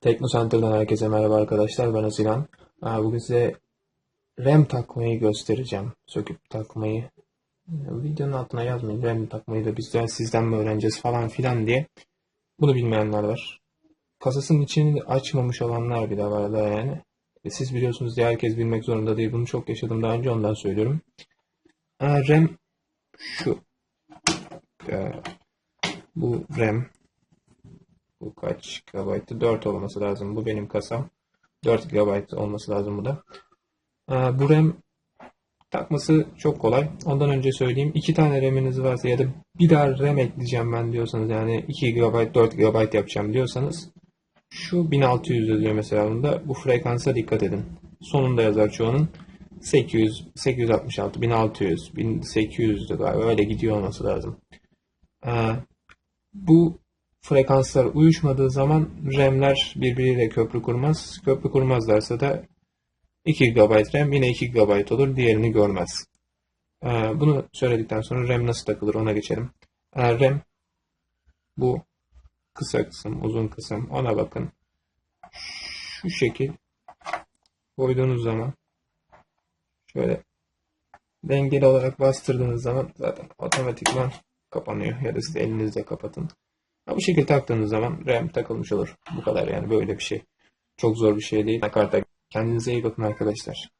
Tekno Center'dan herkese merhaba arkadaşlar. Ben Asilan. Aa, Bugün size RAM takmayı göstereceğim. Söküp takmayı. Videonun altına yazmayın. RAM takmayı da bizden sizden mi öğreneceğiz falan filan diye. Bunu bilmeyenler var. Kasasının içini açmamış olanlar bile var da yani. E, Siz biliyorsunuz diye herkes bilmek zorunda değil. Bunu çok yaşadım daha önce ondan söylüyorum. Aa, RAM şu. Ee, bu RAM. Bu kaç GB'tı? 4 olması lazım. Bu benim kasam. 4 GB olması lazım bu da. Ee, bu RAM takması çok kolay. Ondan önce söyleyeyim. 2 tane RAM'iniz varsa ya da bir daha RAM ekleyeceğim ben diyorsanız yani 2 GB 4 GB yapacağım diyorsanız şu 1600 yazıyor mesela bunda. Bu frekansa dikkat edin. Sonunda yazar çoğunun. 800, 866, 1600, 1800'dü galiba öyle gidiyor olması lazım. Ee, bu frekanslar uyuşmadığı zaman RAM'ler birbiriyle köprü kurmaz. Köprü kurmazlarsa da 2 GB RAM yine 2 GB olur. Diğerini görmez. Ee, bunu söyledikten sonra RAM nasıl takılır ona geçelim. Ee, RAM bu kısa kısım, uzun kısım ona bakın. Şu şekil koyduğunuz zaman şöyle dengeli olarak bastırdığınız zaman zaten otomatikman kapanıyor. Ya da siz elinizle kapatın. Ha, bu şekilde taktığınız zaman RAM takılmış olur. Bu kadar yani böyle bir şey. Çok zor bir şey değil. Karta kendinize iyi bakın arkadaşlar.